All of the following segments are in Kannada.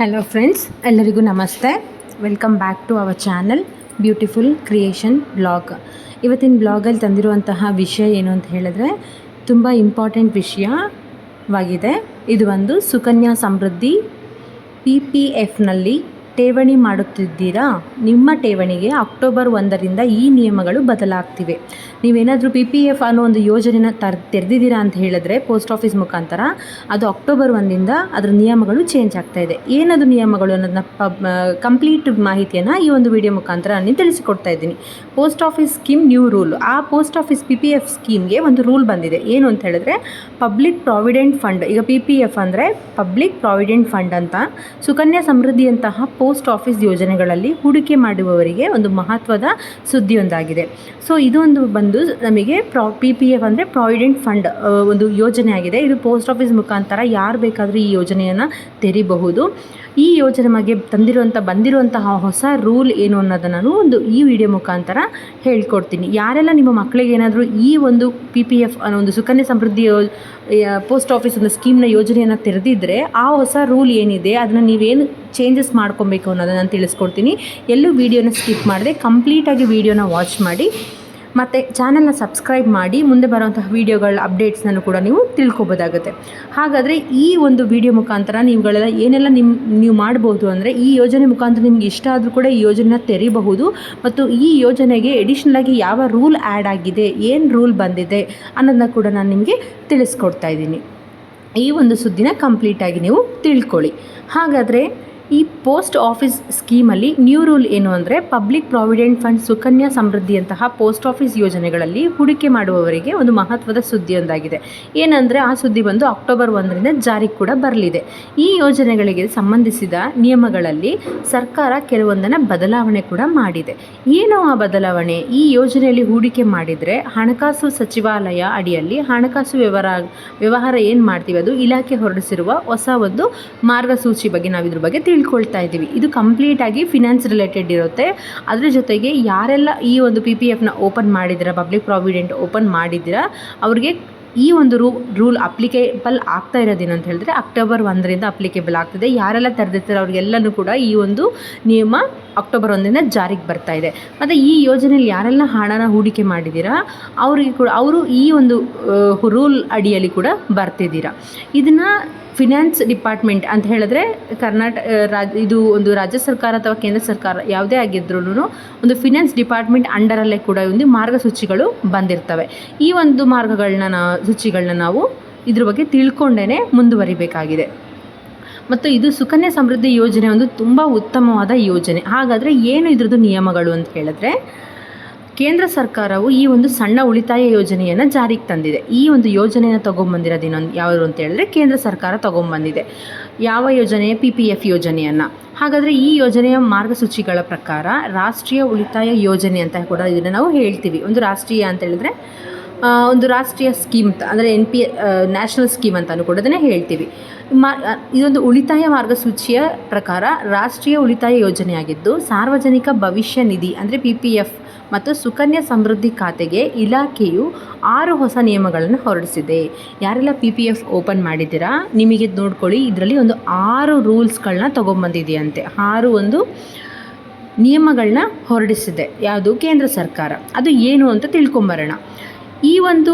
ಹಲೋ ಫ್ರೆಂಡ್ಸ್ ಎಲ್ಲರಿಗೂ ನಮಸ್ತೆ. Welcome back to our channel beautiful creation blog ಇವತ್ತಿನ ಬ್ಲಾಗಲ್ಲಿ ತಂದಿರುವಂತಹ ವಿಷಯ ಏನು ಅಂತ ಹೇಳಿದ್ರೆ, ತುಂಬ ಇಂಪಾರ್ಟೆಂಟ್ ವಿಷಯವಾಗಿದೆ. ಇದು ಒಂದು ಸುಕನ್ಯಾ ಸಮೃದ್ಧಿ ಪಿ ಪಿ ಎಫ್ನಲ್ಲಿ ಠೇವಣಿ ಮಾಡುತ್ತಿದ್ದೀರಾ? ನಿಮ್ಮ ಠೇವಣಿಗೆ ಅಕ್ಟೋಬರ್ ಒಂದರಿಂದ ಈ ನಿಯಮಗಳು ಬದಲಾಗ್ತಿವೆ. ನೀವೇನಾದರೂ ಪಿ ಪಿ ಎಫ್ ಅನ್ನೋ ಒಂದು ಯೋಜನೆನ ತರ್, ತೆರೆದಿದ್ದೀರಾ ಅಂತ ಹೇಳಿದ್ರೆ ಪೋಸ್ಟ್ ಆಫೀಸ್ ಮುಖಾಂತರ ಅದು ಅಕ್ಟೋಬರ್ ಒಂದಿಂದ ಅದರ ನಿಯಮಗಳು ಚೇಂಜ್ ಆಗ್ತಾ ಇದೆ. ಏನದು ನಿಯಮಗಳು ಅನ್ನೋದನ್ನ ಪಬ್ ಕಂಪ್ಲೀಟ್ ಮಾಹಿತಿಯನ್ನು ಈ ಒಂದು ವಿಡಿಯೋ ಮುಖಾಂತರ ನಾನು ತಿಳಿಸಿಕೊಡ್ತಾ ಇದ್ದೀನಿ. Post office scheme new rule ಆ post office P P F ಸ್ಕೀಮ್ಗೆ ಒಂದು ರೂಲ್ ಬಂದಿದೆ. ಏನು ಅಂತ ಹೇಳಿದ್ರೆ ಪಬ್ಲಿಕ್ ಪ್ರಾವಿಡೆಂಟ್ ಫಂಡ್ ಈಗ ಪಿ ಪಿ ಎಫ್ ಅಂದರೆ ಪಬ್ಲಿಕ್ ಪ್ರಾವಿಡೆಂಟ್ ಫಂಡ್ ಅಂತ ಸುಕನ್ಯಾ ಸಮೃದ್ಧಿಯಂತಹ ಪೋಸ್ಟ್ ಆಫೀಸ್ ಯೋಜನೆಗಳಲ್ಲಿ ಹೂಡಿಕೆ ಮಾಡುವವರಿಗೆ ಒಂದು ಮಹತ್ವದ ಸುದ್ದಿಯೊಂದಾಗಿದೆ. ಸೊ ಇದೊಂದು ಬಂದು ನಮಗೆ ಪ್ರಾ ಪಿ ಪಿ ಎಫ್ ಅಂದರೆ ಪ್ರಾವಿಡೆಂಟ್ ಫಂಡ್ ಒಂದು ಯೋಜನೆ ಆಗಿದೆ ಇದು ಪೋಸ್ಟ್ ಆಫೀಸ್ ಮುಖಾಂತರ ಯಾರು ಬೇಕಾದರೂ ಈ ಯೋಜನೆಯನ್ನು ತೆರಿಬಹುದು. ಈ ಯೋಜನೆ ಬಗ್ಗೆ ತಂದಿರುವಂಥ ಬಂದಿರುವಂತಹ ಹೊಸ ರೂಲ್ ಏನು ಅನ್ನೋದನ್ನು ನಾನು ಒಂದು ಈ ವಿಡಿಯೋ ಮುಖಾಂತರ ಹೇಳ್ಕೊಡ್ತೀನಿ. ಯಾರೆಲ್ಲ ನಿಮ್ಮ ಮಕ್ಕಳಿಗೆ ಏನಾದರೂ ಈ ಒಂದು ಪಿ ಪಿ ಎಫ್ ಅನ್ನೋ ಒಂದು ಸುಕನ್ಯಾ ಸಮೃದ್ಧಿ ಪೋಸ್ಟ್ ಆಫೀಸ್ ಒಂದು ಸ್ಕೀಮ್ನ ಯೋಜನೆಯನ್ನು ತೆರೆದಿದ್ದರೆ ಆ ಹೊಸ ರೂಲ್ ಏನಿದೆ, ಅದನ್ನು ನೀವೇನು ಚೇಂಜಸ್ ಮಾಡ್ಕೊಬೇಕು ಅನ್ನೋದನ್ನು ನಾನು ತಿಳಿಸ್ಕೊಡ್ತೀನಿ. ಎಲ್ಲೂ ವೀಡಿಯೋನ ಸ್ಕಿಪ್ ಮಾಡಿದೆ ಕಂಪ್ಲೀಟಾಗಿ ವೀಡಿಯೋನ ವಾಚ್ ಮಾಡಿ ಮತ್ತು ಚಾನಲ್ನ ಸಬ್ಸ್ಕ್ರೈಬ್ ಮಾಡಿ ಮುಂದೆ ಬರುವಂತಹ ವೀಡಿಯೋಗಳ ಅಪ್ಡೇಟ್ಸ್ನನ್ನು ಕೂಡ ನೀವು ತಿಳ್ಕೊಬೋದಾಗುತ್ತೆ. ಹಾಗಾದರೆ ಈ ಒಂದು ವಿಡಿಯೋ ಮುಖಾಂತರ ನೀವುಗಳೆಲ್ಲ ಏನೆಲ್ಲ ನಿಮ್ಮ ನೀವು ಮಾಡ್ಬೋದು ಅಂದರೆ ಈ ಯೋಜನೆ ಮುಖಾಂತರ ನಿಮ್ಗೆ ಇಷ್ಟ ಆದರೂ ಕೂಡ ಈ ಯೋಜನೆನ ತೆರಿಬಹುದು. ಮತ್ತು ಈ ಯೋಜನೆಗೆ ಎಡಿಷ್ನಲಾಗಿ ಯಾವ ರೂಲ್ ಆ್ಯಡ್ ಆಗಿದೆ, ಏನು ರೂಲ್ ಬಂದಿದೆ ಅನ್ನೋದನ್ನ ಕೂಡ ನಾನು ನಿಮಗೆ ತಿಳಿಸ್ಕೊಡ್ತಾ ಇದ್ದೀನಿ. ಈ ಒಂದು ಸುದ್ದಿನ ಕಂಪ್ಲೀಟಾಗಿ ನೀವು ತಿಳ್ಕೊಳ್ಳಿ. ಹಾಗಾದರೆ ಈ ಪೋಸ್ಟ್ ಆಫೀಸ್ ಸ್ಕೀಮಲ್ಲಿ ನ್ಯೂ ರೂಲ್ ಏನು ಅಂದರೆ ಪಬ್ಲಿಕ್ ಪ್ರಾವಿಡೆಂಟ್ ಫಂಡ್ ಸುಕನ್ಯಾ ಸಮೃದ್ಧಿಯಂತಹ ಪೋಸ್ಟ್ ಆಫೀಸ್ ಯೋಜನೆಗಳಲ್ಲಿ ಹೂಡಿಕೆ ಮಾಡುವವರಿಗೆ ಒಂದು ಮಹತ್ವದ ಸುದ್ದಿಯೊಂದಾಗಿದೆ ಏನಂದರೆ ಆ ಸುದ್ದಿ ಬಂದು ಅಕ್ಟೋಬರ್ ಒಂದರಿಂದ ಜಾರಿಗೆ ಕೂಡ ಬರಲಿದೆ. ಈ ಯೋಜನೆಗಳಿಗೆ ಸಂಬಂಧಿಸಿದ ನಿಯಮಗಳಲ್ಲಿ ಸರ್ಕಾರ ಕೆಲವೊಂದನ್ನು ಬದಲಾವಣೆ ಕೂಡ ಮಾಡಿದೆ. ಏನು ಆ ಬದಲಾವಣೆ? ಈ ಯೋಜನೆಯಲ್ಲಿ ಹೂಡಿಕೆ ಮಾಡಿದರೆ ಹಣಕಾಸು ಸಚಿವಾಲಯ ಅಡಿಯಲ್ಲಿ ಹಣಕಾಸು ವ್ಯವಹಾರ ವ್ಯವಹಾರ ಏನು ಮಾಡ್ತೀವಿ? ಅದು ಇಲಾಖೆ ಹೊರಡಿಸಿರುವ ಹೊಸ ಒಂದು ಮಾರ್ಗಸೂಚಿ ಬಗ್ಗೆ ನಾವು ಇದ್ರ ಬಗ್ಗೆ ತಿಳ್ಕೊಳ್ತಾ ಇದ್ದೀವಿ. ಇದು ಕಂಪ್ಲೀಟಾಗಿ ಫಿನಾನ್ಸ್ ರಿಲೇಟೆಡ್ ಇರುತ್ತೆ. ಅದರ ಜೊತೆಗೆ ಯಾರೆಲ್ಲ ಈ ಒಂದು ಪಿ ಪಿ ಎಫ್ನ ಓಪನ್ ಮಾಡಿದ್ದೀರಾ ಪಬ್ಲಿಕ್ ಪ್ರಾವಿಡೆಂಟ್ ಓಪನ್ ಮಾಡಿದ್ದೀರಾ, ಅವ್ರಿಗೆ ಈ ಒಂದು ರೂ ರೂಲ್ ಅಪ್ಲಿಕೇಬಲ್ ಆಗ್ತಾ ಅಂತ ಹೇಳಿದ್ರೆ ಅಕ್ಟೋಬರ್ ಒಂದರಿಂದ ಅಪ್ಲಿಕೇಬಲ್ ಆಗ್ತದೆ. ಯಾರೆಲ್ಲ ತೆರೆದಿರ್ತಾರೆ ಅವ್ರಿಗೆಲ್ಲನೂ ಕೂಡ ಈ ಒಂದು ನಿಯಮ ಅಕ್ಟೋಬರ್ ಒಂದರಿಂದ ಜಾರಿಗೆ ಬರ್ತಾ ಇದೆ. ಮತ್ತು ಈ ಯೋಜನೆಯಲ್ಲಿ ಯಾರೆಲ್ಲ ಹಣನ ಹೂಡಿಕೆ ಮಾಡಿದ್ದೀರಾ ಅವರಿಗೆ ಕೂಡ, ಅವರು ಈ ಒಂದು ರೂಲ್ ಅಡಿಯಲ್ಲಿ ಕೂಡ ಬರ್ತಿದ್ದೀರಾ. ಇದನ್ನು ಫಿನಾನ್ಸ್ ಡಿಪಾರ್ಟ್ಮೆಂಟ್ ಅಂತ ಹೇಳಿದ್ರೆ ಕರ್ನಾಟಕ ರಾಜ್, ಇದು ಒಂದು ರಾಜ್ಯ ಸರ್ಕಾರ ಅಥವಾ ಕೇಂದ್ರ ಸರ್ಕಾರ ಯಾವುದೇ ಆಗಿದ್ರೂ ಒಂದು ಫಿನಾನ್ಸ್ ಡಿಪಾರ್ಟ್ಮೆಂಟ್ ಅಂಡರಲ್ಲೇ ಕೂಡ ಒಂದು ಮಾರ್ಗಸೂಚಿಗಳು ಬಂದಿರ್ತವೆ. ಈ ಒಂದು ಮಾರ್ಗಗಳನ್ನ ನಾ ಸೂಚಿಗಳನ್ನ ನಾವು ಇದ್ರ ಬಗ್ಗೆ ತಿಳ್ಕೊಂಡೇ ಮುಂದುವರಿಬೇಕಾಗಿದೆ. ಮತ್ತು ಇದು ಸುಕನ್ಯಾ ಸಮೃದ್ಧಿ ಯೋಜನೆ ಒಂದು ತುಂಬ ಉತ್ತಮವಾದ ಯೋಜನೆ. ಹಾಗಾದರೆ ಏನು ಇದ್ರದ್ದು ನಿಯಮಗಳು ಅಂತ ಹೇಳಿದ್ರೆ, ಕೇಂದ್ರ ಸರ್ಕಾರವು ಈ ಒಂದು ಸಣ್ಣ ಉಳಿತಾಯ ಯೋಜನೆಯನ್ನು ಜಾರಿಗೆ ತಂದಿದೆ. ಈ ಒಂದು ಯೋಜನೆಯನ್ನು ತೊಗೊಂಬಂದಿರೋದು ಇನ್ನೊಂದು ಯಾವುದು ಅಂತ ಹೇಳಿದ್ರೆ ಕೇಂದ್ರ ಸರ್ಕಾರ ತೊಗೊಂಬಂದಿದೆ. ಯಾವ ಯೋಜನೆ? ಪಿ ಪಿ ಎಫ್ ಯೋಜನೆಯನ್ನು. ಹಾಗಾದರೆ ಈ ಯೋಜನೆಯ ಮಾರ್ಗಸೂಚಿಗಳ ಪ್ರಕಾರ ರಾಷ್ಟ್ರೀಯ ಉಳಿತಾಯ ಯೋಜನೆ ಅಂತ ಕೂಡ ಇದನ್ನು ನಾವು ಹೇಳ್ತೀವಿ. ಒಂದು ರಾಷ್ಟ್ರೀಯ ಅಂತ ಹೇಳಿದ್ರೆ ಒಂದು ರಾಷ್ಟ್ರೀಯ ಸ್ಕೀಮ್ ಅಂದರೆ ಎನ್ ಪಿ ನ್ಯಾಷನಲ್ ಸ್ಕೀಮ್ ಅಂತಲೂ ಕೂಡ ಅದನ್ನು ಹೇಳ್ತೀವಿ. ಮಾ ಇದೊಂದು ಉಳಿತಾಯ ಮಾರ್ಗಸೂಚಿಯ ಪ್ರಕಾರ ರಾಷ್ಟ್ರೀಯ ಉಳಿತಾಯ ಯೋಜನೆಯಾಗಿದ್ದು ಸಾರ್ವಜನಿಕ ಭವಿಷ್ಯ ನಿಧಿ, ಅಂದರೆ ಪಿ ಪಿ ಎಫ್ ಮತ್ತು ಸುಕನ್ಯಾ ಸಮೃದ್ಧಿ ಖಾತೆಗೆ ಇಲಾಖೆಯು ಆರು ಹೊಸ ನಿಯಮಗಳನ್ನು ಹೊರಡಿಸಿದೆ. ಯಾರೆಲ್ಲ ಪಿ ಪಿ ಎಫ್ ಓಪನ್ ಮಾಡಿದ್ದೀರಾ, ನಿಮಗೆ ನೋಡ್ಕೊಳ್ಳಿ, ಇದರಲ್ಲಿ ಒಂದು ಆರು ರೂಲ್ಸ್ಗಳನ್ನ ತೊಗೊಂಬಂದಿದೆಯಂತೆ. ಆರು ಒಂದು ನಿಯಮಗಳನ್ನ ಹೊರಡಿಸಿದೆ. ಯಾವುದು ಕೇಂದ್ರ ಸರ್ಕಾರ. ಅದು ಏನು ಅಂತ ತಿಳ್ಕೊಂಬರೋಣ. ಈ ಒಂದು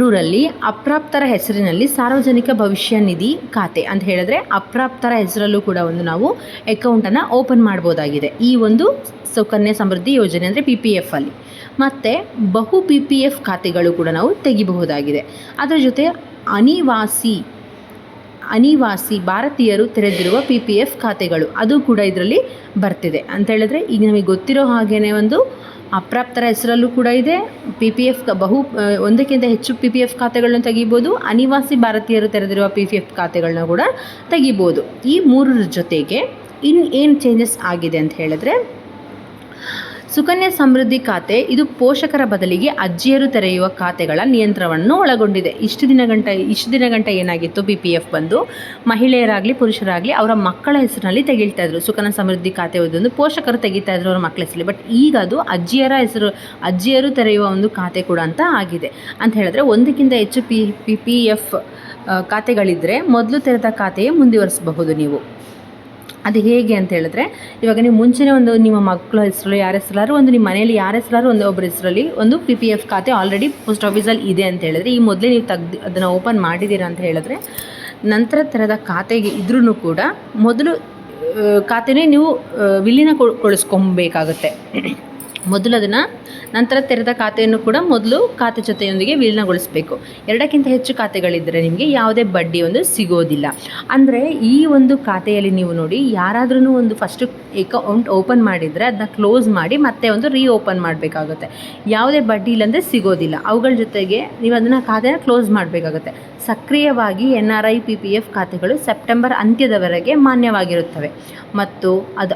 ರೂರಲ್ಲಿ ಅಪ್ರಾಪ್ತರ ಹೆಸರಿನಲ್ಲಿ ಸಾರ್ವಜನಿಕ ಭವಿಷ್ಯ ನಿಧಿ ಖಾತೆ ಅಂತ ಹೇಳಿದ್ರೆ ಅಪ್ರಾಪ್ತರ ಹೆಸರಲ್ಲೂ ಕೂಡ ಒಂದು ನಾವು ಅಕೌಂಟನ್ನು ಓಪನ್ ಮಾಡ್ಬೋದಾಗಿದೆ. ಈ ಒಂದು ಸುಕನ್ಯಾ ಸಮೃದ್ಧಿ ಯೋಜನೆ ಅಂದರೆ ಪಿ ಪಿ ಎಫಲ್ಲಿ ಮತ್ತು ಬಹು ಪಿ ಪಿ ಎಫ್ ಖಾತೆಗಳು ಕೂಡ ನಾವು ತೆಗಿಬಹುದಾಗಿದೆ. ಅದರ ಜೊತೆ ಅನಿವಾಸಿ ಅನಿವಾಸಿ ಭಾರತೀಯರು ತೆರೆದಿರುವ ಪಿ ಪಿ ಎಫ್ ಖಾತೆಗಳು. ಅದು ಕೂಡ ಇದರಲ್ಲಿ ಬರ್ತಿದೆ. ಅಂತ ಹೇಳಿದ್ರೆ ಈಗ ನಮಗೆ ಗೊತ್ತಿರೋ ಹಾಗೇ ಒಂದು ಅಪ್ರಾಪ್ತರ ಹೆಸರಲ್ಲೂ ಕೂಡ ಇದೆ. ಪಿ ಪಿ ಎಫ್ ಬಹು ಒಂದಕ್ಕಿಂತ ಹೆಚ್ಚು ಪಿ ಪಿ ಎಫ್ ಖಾತೆಗಳನ್ನ ತೆಗಿಬೋದು. ಅನಿವಾಸಿ ಭಾರತೀಯರು ತೆರೆದಿರುವ ಪಿ ಪಿ ಎಫ್ ಖಾತೆಗಳನ್ನ ಕೂಡ ತೆಗಿಬೋದು. ಈ ಮೂರರ ಜೊತೆಗೆ ಇನ್ನು ಏನು ಚೇಂಜಸ್ ಆಗಿದೆ ಅಂತ ಹೇಳಿದ್ರೆ ಸುಕನ್ಯಾ ಸಮೃದ್ಧಿ ಖಾತೆ, ಇದು ಪೋಷಕರ ಬದಲಿಗೆ ಅಜ್ಜಿಯರು ತೆರೆಯುವ ಖಾತೆಗಳ ನಿಯಂತ್ರಣವನ್ನು ಒಳಗೊಂಡಿದೆ. ಇಷ್ಟು ದಿನ ಗಂಟ, ಇಷ್ಟು ದಿನ ಗಂಟ ಏನಾಗಿತ್ತು? ಬಿ ಪಿ ಎಫ್ ಬಂದು ಮಹಿಳೆಯರಾಗಲಿ, ಪುರುಷರಾಗಲಿ ಅವರ ಮಕ್ಕಳ ಹೆಸರಿನಲ್ಲಿ ತೆಗಿಳ್ತಾ ಇದ್ರು. ಸುಕನ್ಯಾ ಸಮೃದ್ಧಿ ಖಾತೆ ಒಂದು ಪೋಷಕರು ತೆಗಿತಾ ಇದ್ರು ಅವರ ಮಕ್ಕಳ ಹೆಸರಲ್ಲಿ. ಬಟ್ ಈಗ ಅದು ಅಜ್ಜಿಯರ ಹೆಸರು, ಅಜ್ಜಿಯರು ತೆರೆಯುವ ಒಂದು ಖಾತೆ ಕೂಡ ಅಂತ ಆಗಿದೆ. ಅಂತ ಹೇಳಿದ್ರೆ ಒಂದಕ್ಕಿಂತ ಹೆಚ್ಚು ಪಿ ಪಿ ಪಿ ಎಫ್ ಖಾತೆಗಳಿದ್ದರೆ ಮೊದಲು ತೆರೆದ ಖಾತೆಯೇ ಮುಂದುವರಿಸಬಹುದು ನೀವು. ಅದು ಹೇಗೆ ಅಂತ ಹೇಳಿದ್ರೆ, ಇವಾಗ ನೀವು ಮುಂಚೆನೇ ಒಂದು ನಿಮ್ಮ ಮಕ್ಕಳ ಹೆಸರಲ್ಲಿ, ಯಾರ ಹೆಸರಾದ್ರು ಒಂದು ನಿಮ್ಮ ಮನೆಯಲ್ಲಿ ಯಾರ ಹೆಸರಾದ್ರು ಒಂದು ಒಬ್ಬರ ಹೆಸರಲ್ಲಿ ಒಂದು ಪಿ ಪಿ ಎಫ್ ಖಾತೆ ಆಲ್ರೆಡಿ ಪೋಸ್ಟ್ ಆಫೀಸಲ್ಲಿ ಇದೆ ಅಂತ ಹೇಳಿದ್ರೆ, ಈ ಮೊದಲೇ ನೀವು ತೆಗ್ದು ಅದನ್ನು ಓಪನ್ ಮಾಡಿದ್ದೀರಾ ಅಂತ ಹೇಳಿದ್ರೆ, ನಂತರ ಥರದ ಖಾತೆಗೆ ಇದ್ರೂ ಕೂಡ ಮೊದಲು ಖಾತೆನೇ ನೀವು ವಿಲೀನ ವಿಲೀನಗೊಳಿಸ್ಕೊಬೇಕಾಗತ್ತೆ ಮೊದಲು ಅದನ್ನು ನಂತರ ತೆರೆದ ಖಾತೆಯನ್ನು ಕೂಡ ಮೊದಲು ಖಾತೆ ಜೊತೆಯೊಂದಿಗೆ ವಿಲೀನಗೊಳಿಸಬೇಕು. ಎರಡಕ್ಕಿಂತ ಹೆಚ್ಚು ಖಾತೆಗಳಿದ್ದರೆ ನಿಮಗೆ ಯಾವುದೇ ಬಡ್ಡಿ ಒಂದು ಸಿಗೋದಿಲ್ಲ. ಅಂದರೆ ಈ ಒಂದು ಖಾತೆಯಲ್ಲಿ ನೀವು ನೋಡಿ ಯಾರಾದ್ರೂ ಒಂದು ಫಸ್ಟು ಅಕೌಂಟ್ ಓಪನ್ ಮಾಡಿದರೆ ಅದನ್ನ ಕ್ಲೋಸ್ ಮಾಡಿ ಮತ್ತೆ ಒಂದು ರೀ ಓಪನ್ ಮಾಡಬೇಕಾಗುತ್ತೆ. ಯಾವುದೇ ಬಡ್ಡಿ ಇಲ್ಲಂದರೆ ಸಿಗೋದಿಲ್ಲ. ಅವುಗಳ ಜೊತೆಗೆ ನೀವು ಅದನ್ನು ಖಾತೆನ ಕ್ಲೋಸ್ ಮಾಡಬೇಕಾಗುತ್ತೆ. ಸಕ್ರಿಯವಾಗಿ N R I, P P F ಖಾತೆಗಳು ಸೆಪ್ಟೆಂಬರ್ ಅಂತ್ಯದವರೆಗೆ ಮಾನ್ಯವಾಗಿರುತ್ತವೆ. ಮತ್ತು ಅದು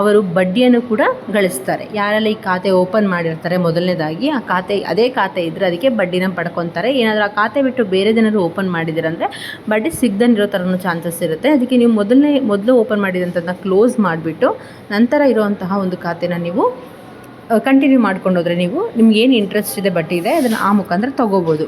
ಅವರು ಬಡ್ಡಿಯನ್ನು ಕೂಡ ಗಳಿಸ್ತಾರೆ. ಯಾರೆಲ್ಲ ಈ ಖಾತೆ ಓಪನ್ ಮಾಡಿರ್ತಾರೆ ಮೊದಲನೇದಾಗಿ, ಆ ಖಾತೆ, ಅದೇ ಖಾತೆ ಇದ್ದರೆ ಅದಕ್ಕೆ ಬಡ್ಡಿನ ಪಡ್ಕೊತಾರೆ. ಏನಾದರೂ ಆ ಖಾತೆ ಬಿಟ್ಟು ಬೇರೆ ಜನರು ಓಪನ್ ಮಾಡಿದಿರಂದರೆ ಬಡ್ಡಿ ಸಿಗ್ದನಿರೋ ಥರನೂ ಚಾನ್ಸಸ್ ಇರುತ್ತೆ. ಅದಕ್ಕೆ ನೀವು ಮೊದಲನೇ, ಮೊದಲು ಓಪನ್ ಮಾಡಿದಂಥದ್ದನ್ನ ಕ್ಲೋಸ್ ಮಾಡಿಬಿಟ್ಟು ನಂತರ ಇರುವಂತಹ ಒಂದು ಖಾತೆನ ನೀವು ಕಂಟಿನ್ಯೂ ಮಾಡ್ಕೊಂಡು ಹೋದರೆ ನೀವು ಏನು ಇಂಟ್ರೆಸ್ಟ್ ಇದೆ ಬಡ್ಡಿ ಇದೆ, ಅದನ್ನು ಆ ಮುಖಾಂತರ ತಗೋಬೋದು.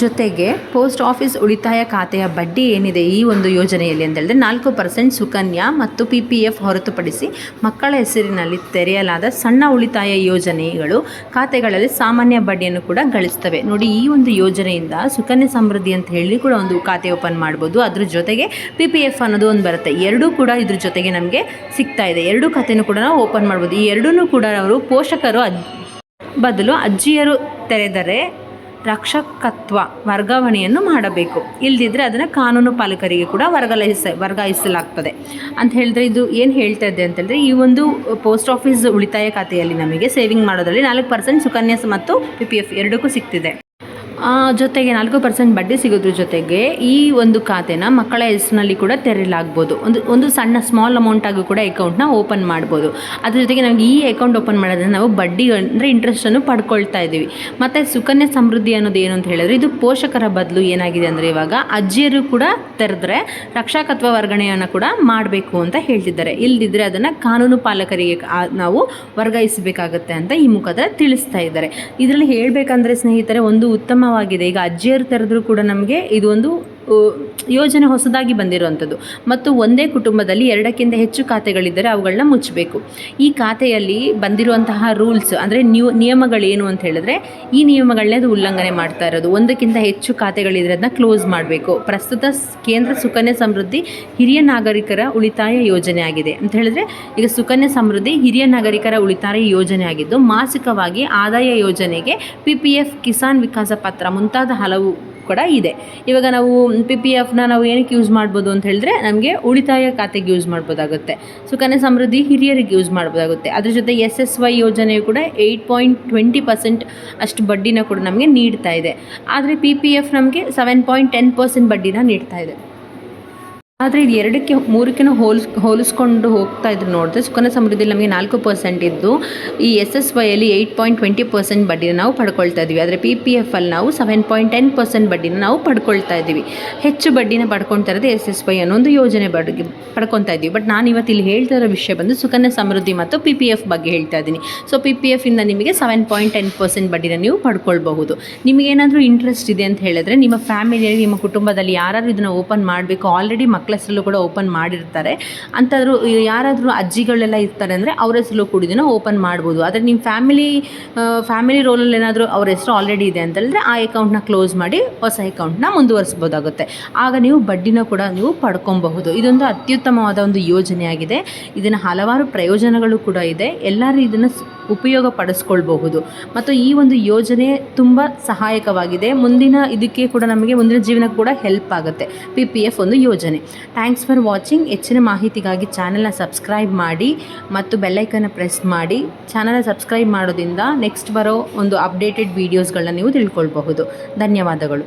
ಜೊತೆಗೆ ಪೋಸ್ಟ್ ಆಫೀಸ್ ಉಳಿತಾಯ ಖಾತೆಯ ಬಡ್ಡಿ ಏನಿದೆ ಈ ಒಂದು ಯೋಜನೆಯಲ್ಲಿ ಅಂತ ಹೇಳಿದ್ರೆ ನಾಲ್ಕು ಪರ್ಸೆಂಟ್ ಸುಕನ್ಯಾ ಮತ್ತು ಪಿ ಪಿ ಎಫ್ ಹೊರತುಪಡಿಸಿ ಮಕ್ಕಳ ಹೆಸರಿನಲ್ಲಿ ತೆರೆಯಲಾದ ಸಣ್ಣ ಉಳಿತಾಯ ಯೋಜನೆಗಳು ಖಾತೆಗಳಲ್ಲಿ ಸಾಮಾನ್ಯ ಬಡ್ಡಿಯನ್ನು ಕೂಡ ಗಳಿಸ್ತವೆ. ನೋಡಿ, ಈ ಒಂದು ಯೋಜನೆಯಿಂದ ಸುಕನ್ಯಾ ಸಮೃದ್ಧಿ ಅಂತ ಹೇಳಿ ಕೂಡ ಒಂದು ಖಾತೆ ಓಪನ್ ಮಾಡ್ಬೋದು. ಅದ್ರ ಜೊತೆಗೆ ಪಿ ಪಿ ಎಫ್ ಅನ್ನೋದು ಒಂದು ಬರುತ್ತೆ. ಎರಡೂ ಕೂಡ ಇದ್ರ ಜೊತೆಗೆ ನಮಗೆ ಸಿಗ್ತಾ ಇದೆ. ಎರಡೂ ಖಾತೆನೂ ಕೂಡ ನಾವು ಓಪನ್ ಮಾಡ್ಬೋದು. ಈ ಎರಡೂ ಕೂಡ ಅವರು ಪೋಷಕರು ಬದಲು ಅಜ್ಜಿಯರು ತೆರೆದರೆ ರಕ್ಷಕತ್ವ ವರ್ಗಾವಣೆಯನ್ನು ಮಾಡಬೇಕು. ಇಲ್ಲದಿದ್ದರೆ ಅದನ್ನು ಕಾನೂನು ಪಾಲಕರಿಗೆ ಕೂಡ ವರ್ಗಾಯಿಸ, ವರ್ಗಾಯಿಸಲಾಗ್ತದೆ. ಅಂತ ಹೇಳಿದ್ರೆ ಇದು ಏನು ಹೇಳ್ತಾ ಇದೆ ಅಂತಂದರೆ ಈ ಒಂದು ಪೋಸ್ಟ್ ಆಫೀಸ್ ಉಳಿತಾಯ ಖಾತೆಯಲ್ಲಿ ನಮಗೆ ಸೇವಿಂಗ್ ಮಾಡೋದರಲ್ಲಿ ನಾಲ್ಕು ಪರ್ಸೆಂಟ್ ಸುಕನ್ಯಾ ಮತ್ತು ಪಿ ಪಿ ಎಫ್ ಎರಡಕ್ಕೂ ಸಿಗ್ತಿದೆ. ಜೊತೆಗೆ ನಾಲ್ಕು ಪರ್ಸೆಂಟ್ ಬಡ್ಡಿ ಸಿಗೋದ್ರ ಜೊತೆಗೆ ಈ ಒಂದು ಖಾತೆನ ಮಕ್ಕಳ ಹೆಸರಿನಲ್ಲಿ ಕೂಡ ತೆರೆಯಲಾಗ್ಬೋದು ಒಂದು ಒಂದು ಸಣ್ಣ ಸ್ಮಾಲ್ ಅಮೌಂಟಾಗೂ ಕೂಡ ಅಕೌಂಟ್ನ ಓಪನ್ ಮಾಡ್ಬೋದು. ಅದ್ರ ಜೊತೆಗೆ ನಮಗೆ ಈ ಅಕೌಂಟ್ ಓಪನ್ ಮಾಡೋದ್ರಿಂದ ನಾವು ಬಡ್ಡಿ ಅಂದರೆ ಇಂಟ್ರೆಸ್ಟನ್ನು ಪಡ್ಕೊಳ್ತಾ ಇದ್ದೀವಿ. ಮತ್ತು ಸುಕನ್ಯಾ ಸಮೃದ್ಧಿ ಅನ್ನೋದು ಏನು ಅಂತ ಹೇಳಿದ್ರೆ ಇದು ಪೋಷಕರ ಬದಲು ಏನಾಗಿದೆ ಅಂದರೆ ಇವಾಗ ಅಜ್ಜಿಯರು ಕೂಡ ತೆರೆದ್ರೆ ರಕ್ಷಕತ್ವ ವರ್ಗಣೆಯನ್ನು ಕೂಡ ಮಾಡಬೇಕು ಅಂತ ಹೇಳ್ತಿದ್ದಾರೆ. ಇಲ್ದಿದ್ರೆ ಅದನ್ನು ಕಾನೂನು ಪಾಲಕರಿಗೆ ನಾವು ವರ್ಗಾಯಿಸಬೇಕಾಗುತ್ತೆ ಅಂತ ಈ ಮುಖಾಂತರ ತಿಳಿಸ್ತಾ ಇದ್ದಾರೆ. ಇದರಲ್ಲಿ ಹೇಳಬೇಕಂದ್ರೆ ಸ್ನೇಹಿತರೆ, ಒಂದು ಉತ್ತಮವಾಗಿದೆ. ಈಗ ಅಜ್ಜಿಯರು ತೆರೆದ್ರೂ ಕೂಡ ನಮಗೆ ಇದು ಒಂದು ಉ, ಯೋಜನೆ ಹೊಸದಾಗಿ ಬಂದಿರುವಂಥದ್ದು. ಮತ್ತು ಒಂದೇ ಕುಟುಂಬದಲ್ಲಿ ಎರಡಕ್ಕಿಂತ ಹೆಚ್ಚು ಖಾತೆಗಳಿದ್ದರೆ ಅವುಗಳನ್ನ ಮುಚ್ಚಬೇಕು. ಈ ಖಾತೆಯಲ್ಲಿ ಬಂದಿರುವಂತಹ ರೂಲ್ಸ್, ಅಂದರೆ ನ್ಯೂ, ನಿಯಮಗಳೇನು ಅಂತ ಹೇಳಿದ್ರೆ, ಈ ನಿಯಮಗಳನ್ನೇ ಅದು ಉಲ್ಲಂಘನೆ ಮಾಡ್ತಾ ಇರೋದು. ಒಂದಕ್ಕಿಂತ ಹೆಚ್ಚು ಖಾತೆಗಳಿದ್ರೆ ಅದನ್ನ ಕ್ಲೋಸ್ ಮಾಡಬೇಕು. ಪ್ರಸ್ತುತ ಕೇಂದ್ರ ಸುಕನ್ಯಾ ಸಮೃದ್ಧಿ ಹಿರಿಯ ನಾಗರಿಕರ ಉಳಿತಾಯ ಯೋಜನೆ ಆಗಿದೆ ಅಂತ ಹೇಳಿದ್ರೆ, ಈಗ ಸುಕನ್ಯಾ ಸಮೃದ್ಧಿ ಹಿರಿಯ ನಾಗರಿಕರ ಉಳಿತಾಯ ಯೋಜನೆ ಆಗಿದ್ದು, ಮಾಸಿಕವಾಗಿ ಆದಾಯ ಯೋಜನೆಗೆ P P F Kisan Vikas Patra ಮುಂತಾದ ಹಲವು ಕೂಡ ಇದೆ. ಇವಾಗ ನಾವು ಪಿ ಪಿ ಎಫ್ನ ನಾವು ಏನಕ್ಕೆ ಯೂಸ್ ಮಾಡ್ಬೋದು ಅಂತ ಹೇಳಿದ್ರೆ ನಮಗೆ ಉಳಿತಾಯ ಖಾತೆಗೆ ಯೂಸ್ ಮಾಡ್ಬೋದಾಗುತ್ತೆ. ಸುಕನ್ಯಾ ಸಮೃದ್ಧಿ ಹಿರಿಯರಿಗೆ ಯೂಸ್ ಮಾಡ್ಬೋದಾಗುತ್ತೆ. ಅದ್ರ ಜೊತೆ ಎಸ್ ಎಸ್ ವೈ ಯೋಜನೆಯು ಕೂಡ ಏಯ್ಟ್ ಪಾಯಿಂಟ್ ಟ್ವೆಂಟಿ ಪರ್ಸೆಂಟ್ ಅಷ್ಟು ಬಡ್ಡಿನ ಕೂಡ ನಮಗೆ ನೀಡ್ತಾ ಇದೆ. ಆದರೆ ಪಿ ಪಿ ಎಫ್ ನಮಗೆ ಸೆವೆನ್ ಪಾಯಿಂಟ್ ಟೆನ್ ಪರ್ಸೆಂಟ್ ಬಡ್ಡಿನ ನೀಡ್ತಾ ಇದೆ. ಆದರೆ ಇದು ಎರಡಕ್ಕೆ ಮೂರಕ್ಕೆ ಹೋಲಿಸ್, ಹೋಲಿಸ್ಕೊಂಡು ಹೋಗ್ತಾ ಇದ್ರು ನೋಡಿದ್ರೆ ಸುಕನ್ಯಾ ಸಮೃದ್ಧಿಯಲ್ಲಿ ನಮಗೆ ನಾಲ್ಕು ಪರ್ಸೆಂಟ್ ಇದ್ದು, ಈ ಎಸ್ ಎಸ್ ವೈಯಲ್ಲಿ ಏಯ್ಟ್ ಪಾಯಿಂಟ್ ಟ್ವೆಂಟಿ ಪರ್ಸೆಂಟ್ ಬಡ್ಡಿನ ನಾವು ಪಡ್ಕೊಳ್ತಾ ಇದ್ದೀವಿ ಆದರೆ ಪಿ ಪಿ ಎಫ್ ಅಲ್ಲಿ ನಾವು ಸೆವೆನ್ ಪಾಯಿಂಟ್ ಟೆನ್ ಪರ್ಸೆಂಟ್ ಬಡ್ಡಿನ ನಾವು ಪಡ್ಕೊಳ್ತಾ ಇದ್ದೀವಿ ಹೆಚ್ಚು ಬಡ್ಡಿನ ಪಡ್ಕೊಳ್ತಾ ಇರೋದು ಎಸ್ ಎಸ್ ವೈ ಅನ್ನೋ ಒಂದು ಯೋಜನೆ ಬಗ್ಗೆ ಪಡ್ಕೊತಾ ಇದ್ದೀವಿ ಬಟ್ ನಾನು ಇವತ್ತು ಇಲ್ಲಿ ಹೇಳ್ತಾ ಇರೋ ವಿಷಯ ಬಂದು ಸುಕನ್ಯಾ ಸಮೃದ್ಧಿ ಮತ್ತು ಪಿ ಪಿ ಎಫ್ ಬಗ್ಗೆ ಹೇಳ್ತಾ ಇದ್ದೀನಿ. ಸೊ ಪಿ ಪಿ ಎಫ್ ಇಂದ ನಿಮಗೆ ಸೆವೆನ್ ಪಾಯಿಂಟ್ ಟೆನ್ ಪರ್ಸೆಂಟ್ ಬಡ್ಡಿನ ನೀವು ಪಡ್ಕೊಳ್ಬಹುದು. ನಿಮಗೇನಾದರೂ ಇಂಟ್ರೆಸ್ಟ್ ಇದೆ ಅಂತ ಹೇಳಿದ್ರೆ ನಿಮ್ಮ ಫ್ಯಾಮಿಲಿಯಲ್ಲಿ ನಿಮ್ಮ ಕುಟುಂಬದಲ್ಲಿ ಯಾರಾದರೂ ಇದನ್ನು ಓಪನ್ ಮಾಡಬೇಕು ಆಲ್ರೆಡಿ ಮಕ್ಕಳ ಹೆಸರಲ್ಲೂ ಕೂಡ ಓಪನ್ ಮಾಡಿರ್ತಾರೆ. ಅಂತಾದರೂ ಯಾರಾದರೂ ಅಜ್ಜಿಗಳೆಲ್ಲ ಇರ್ತಾರೆ ಅಂದರೆ ಅವ್ರ ಹೆಸರಲ್ಲೂ ಕೂಡ ಇದನ್ನು ಓಪನ್ ಮಾಡ್ಬೋದು. ಆದರೆ ನಿಮ್ಮ ಫ್ಯಾಮಿಲಿ ಫ್ಯಾಮಿಲಿ ರೋಲಲ್ಲಿ ಏನಾದರೂ ಅವ್ರ ಹೆಸರು ಆಲ್ರೆಡಿ ಇದೆ ಅಂತ ಹೇಳಿದ್ರೆ ಆ ಅಕೌಂಟ್ನ ಕ್ಲೋಸ್ ಮಾಡಿ ಹೊಸ ಅಕೌಂಟ್ನ ಮುಂದುವರಿಸ್ಬೋದಾಗುತ್ತೆ. ಆಗ ನೀವು ಬಡ್ಡಿನ ಕೂಡ ನೀವು ಪಡ್ಕೊಬಹುದು. ಇದೊಂದು ಅತ್ಯುತ್ತಮವಾದ ಒಂದು ಯೋಜನೆಯಾಗಿದೆ. ಇದನ್ನು ಹಲವಾರು ಪ್ರಯೋಜನಗಳು ಕೂಡ ಇದೆ. ಎಲ್ಲರೂ ಇದನ್ನು ಉಪಯೋಗ ಪಡಿಸ್ಕೊಳ್ಬಹುದು. ಮತ್ತು ಈ ಒಂದು ಯೋಜನೆ ತುಂಬ ಸಹಾಯಕವಾಗಿದೆ. ಮುಂದಿನ ಇದಕ್ಕೆ ಕೂಡ ನಮಗೆ ಮುಂದಿನ ಜೀವನಕ್ಕೆ ಕೂಡ ಹೆಲ್ಪ್ ಆಗುತ್ತೆ. ಪಿ ಪಿ ಎಫ್ ಒಂದು ಯೋಜನೆ. ಥ್ಯಾಂಕ್ಸ್ ಫಾರ್ ವಾಚಿಂಗ್ ಹೆಚ್ಚಿನ ಮಾಹಿತಿಗಾಗಿ ಚಾನಲ್ನ ಸಬ್ಸ್ಕ್ರೈಬ್ ಮಾಡಿ ಮತ್ತು ಬೆಲ್ಲೈಕನ್ನ ಪ್ರೆಸ್ ಮಾಡಿ. ಚಾನಲ್ನ ಸಬ್ಸ್ಕ್ರೈಬ್ ಮಾಡೋದ್ರಿಂದ ನೆಕ್ಸ್ಟ್ ಬರೋ ಒಂದು ಅಪ್ಡೇಟೆಡ್ ವೀಡಿಯೋಸ್ಗಳನ್ನ ನೀವು ತಿಳ್ಕೊಳ್ಬಹುದು. ಧನ್ಯವಾದಗಳು.